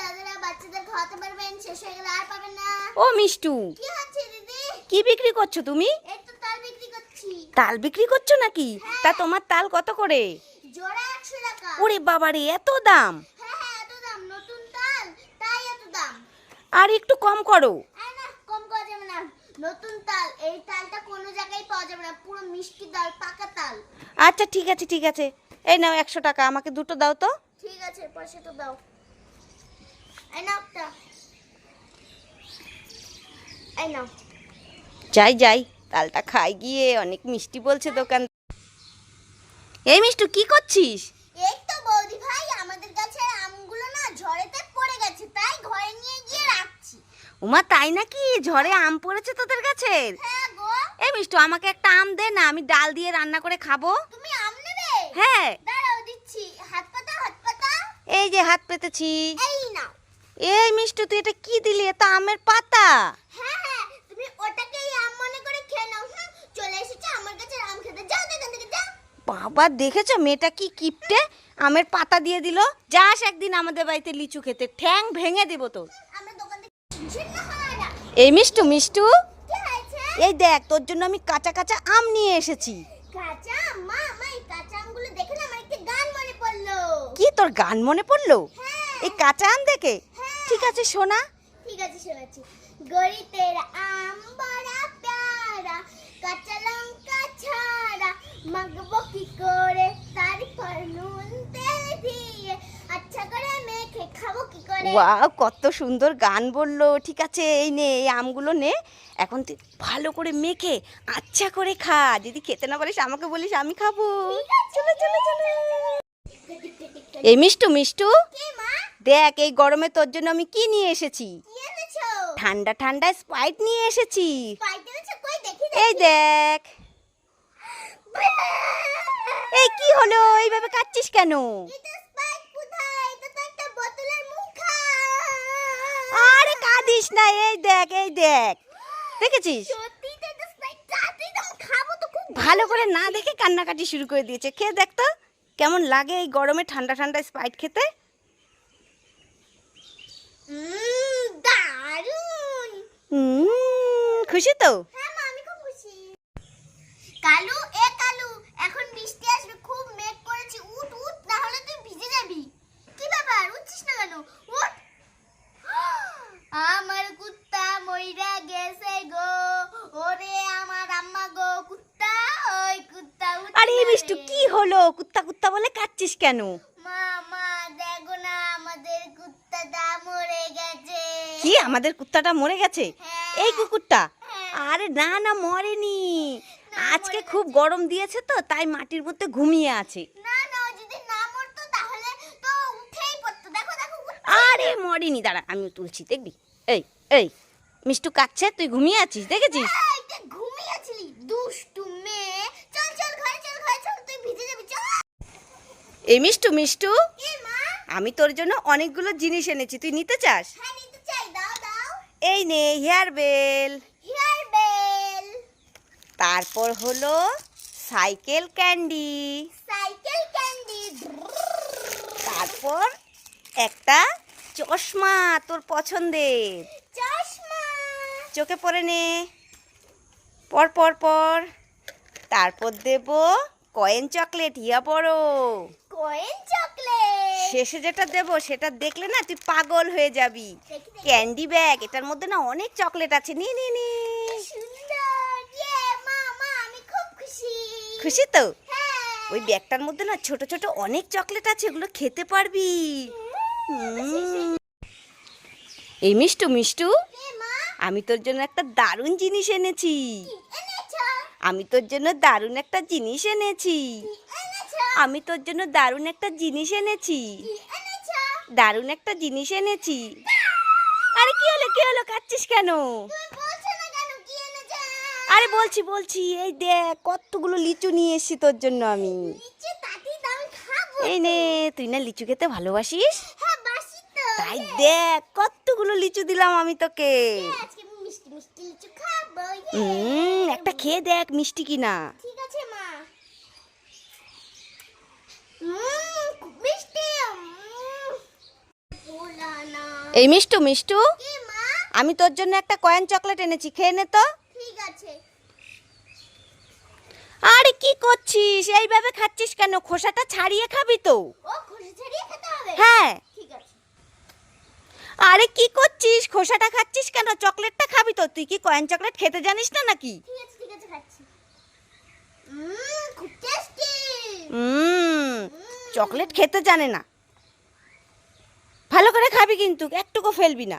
দাদারা বাচ্চাদের খাওয়াতে পারবেন শেষ হয়ে গেলে আর পাবেন না। ও মিষ্টু। কি হচ্ছে দিদি? কি বিক্রি করছ তুমি? এই তো তাল বিক্রি করছি। তাল বিক্রি করছ নাকি? তা তোমার তাল কত করে? জোড়া একশো টাকা। ওরে বাবারে এত দাম? হ্যাঁ হ্যাঁ এত দাম। নতুন তাল তাই এত দাম। আর একটু কম করো। না কম করা যাবে না। নতুন তাল এই তালটা কোনো জায়গায় পাওয়া যাবে না। পুরো মিষ্টি তাল পাকা তাল। আচ্ছা ঠিক আছে ঠিক আছে। এই নাও একশো টাকা আমাকে দুটো দাও তো। ঠিক আছে পয়সা তো দাও এই নাও একটা এই নাও যাই যাই তালটা খাই গিয়ে অনেক মিষ্টি বলছে দোকান। এই মিষ্টু কি করছিস? এই তো বৌদি ভাই আমাদের কাছে আমগুলো না ঝড়েতে পড়ে গেছে তাই ঘরে নিয়ে গিয়ে রাখছি। উমা তাই নাকি? ঝড়ে আম পড়েছে তোদের কাছে হ্যাঁ গো। এই মিষ্টু আমাকে একটা আম দে না আমি ডাল দিয়ে রান্না করে খাব। তুমি আম নেবে? হ্যাঁ। দাঁড়াও দিচ্ছি। হাত পাতা হাত পাতা। এই যে হাত পেতেছি। এই নাও। এই মিষ্টু তুই এটা কি দিলি? এটা আমের পাতা। হ্যাঁ হ্যাঁ তুমি ওটাকেই আম মনে করে খেয়ে নাও হুম চলে এসেছে আমার কাছে আম খেতে। যাও এখান থেকে যাও। বাবা দেখেছ? মেয়েটা কি কিপটে? আমের পাতা দিয়ে দিল। যাস একদিন আমাদের বাড়িতে লিচু খেতে। ঠ্যাং ভেঙে দেবো তো হয় এই মিষ্টু মিষ্টু। এই দেখ তোর জন্য আমি কাঁচা কাঁচা আম নিয়ে এসেছি। কাঁচা মা মা এই কাঁচা আমগুলো দেখে না আমার একটা গান মনে পড়ল। কি তোর গান মনে পড়ল? হ্যাঁ। এই কাঁচা আম দেখে? হ্যাঁ। ঠিক আছে শোনা ঠিক আছে শোনাচ্ছি। গড়ি তেরা আম বড়া প্যারা কাঁচা লঙ্কা ছাড়া। মাখবো কি করে? তারপর নুন তেল দিয়ে। আচ্ছা করে মেখে খাব কি করে? ওয়াও কত সুন্দর গান বলল। ঠিক আছে এই নে এই আমগুলো নে। এখন তুই ভালো করে মেখে আচ্ছা করে খা। যদি খেতে না পারিস আমাকে বলিস আমি খাব। চলো চলো চলো। এই মিষ্টু মিষ্টু। কি মা দেখ এই গরমে তোর জন্য আমি কি নিয়ে এসেছি? ঠান্ডা ঠান্ডা স্প্রাইট নিয়ে এসেছি। এই দেখ। এই কি হলো? এইভাবে কাচ্ছিস কেন? আরে কাঁদিস না এই দেখ এই দেখ। দেখেছিস? ভালো করে না দেখে কান্নাকাটি শুরু করে দিয়েছে। খেয়ে দেখ তো কেমন লাগে এই গরমে ঠান্ডা ঠান্ডা স্প্রাইট খেতে? দারুণ। খুশি তো? হ্যাঁ আমি খুব খুশি। কালু এ কালু এখন বৃষ্টি আসবে খুব মেঘ করেছে। উঠ উঠ না হলে তুই ভিজে যাবি। কি ব্যাপার? উঠছিস না কেন? উঠ। আমার কুত্তা মইরা গেছে গো। ওরে আমার আম্মা গো কুত্তা ওই কুত্তা আরে মিষ্টু কি হলো? কুত্তা কুত্তা বলে কাচ্ছিস কেন? মা মা দেখো না আমাদের কি আমাদের কুত্তাটা মরে গেছে? হ্যাঁ। এই কুকুরটা? হ্যাঁ। আরে না না মরেনি। আজকে খুব গরম দিয়েছে তো তাই মাটির মধ্যে ঘুমিয়ে আছে। আরে মরেনি দাঁড়া আমি তুলছি দেখবি? এই এই মিষ্টু কাচ্ছে তুই ঘুমিয়ে আছিস দেখেছিস? এই, মিষ্টু মিষ্টু? আমি তোর জন্য অনেকগুলো জিনিস এনেছি তুই নিতে চাস? হ্যাঁ এই নে হেয়ার বেল। Hair bell. তারপর হলো সাইকেল ক্যান্ডি। সাইকেল ক্যান্ডি তারপর একটা চশমা তোর পছন্দের। চশমা। চোখে পরে নে। পর পর পর। তারপর দেব কয়েন চকলেট ইয়া বড়। কয়েন চকলেট শেষে যেটা দেব সেটা দেখলে না তুই পাগল হয়ে যাবি। ক্যান্ডি ব্যাগ এটার মধ্যে না অনেক চকলেট আছে। নি নি নি। খুশি। তো? হ্যাঁ। ওই ব্যাগটার মধ্যে না ছোট ছোট অনেক চকলেট আছে ওগুলো খেতে পারবি। এই মিষ্টু মিষ্টু আমি তোর জন্য একটা দারুণ জিনিস এনেছি। আমি তোর জন্য দারুণ একটা জিনিস এনেছো। আমি তোর জন্য দারুণ একটা জিনিস এনেছি। দারুণ একটা জিনিস এনেছি। আরে কি হলো কি হলো কাচ্ছিস কেন? আরে বলছি বলছি এই দেখ কতগুলো লিচু নিয়ে এসেছি তোর জন্য আমি। এই নে তুই না লিচু খেতে ভালোবাসিস? হ্যাঁ তাই দেখ কতগুলো লিচু দিলাম আমি তোকে। ইয়ে। একটা খেয়ে দেখ মিষ্টি কিনা ঠিক আছে মা উম, খুব মিষ্টি উম। ভোলানাথ এই মিষ্টু মিষ্টু? আমি তোর জন্য একটা কয়েন চকলেট এনেছি খেয়ে নে তো। ঠিক আছে। আরে কি করছিস? এইভাবে খাচ্ছিস কেন? খোসাটা ছাড়িয়ে খাবি তো। ও খুশি ছাড়িয়ে খেতে হবে? হ্যাঁ। ঠিক আছে। আরে কি করছিস? খোসাটা খাচ্ছিস কেন? চকলেটটা খাবি তো। তুই কি কয়েন চকলেট খেতে জানিস না নাকি? ঠিক আছে ঠিক আছে খাচ্ছি। উম খুব টেস্টি হুম চকলেট খেতে জানে না। ভালো করে খাবি কিন্তু একটুকু ফেলবি না।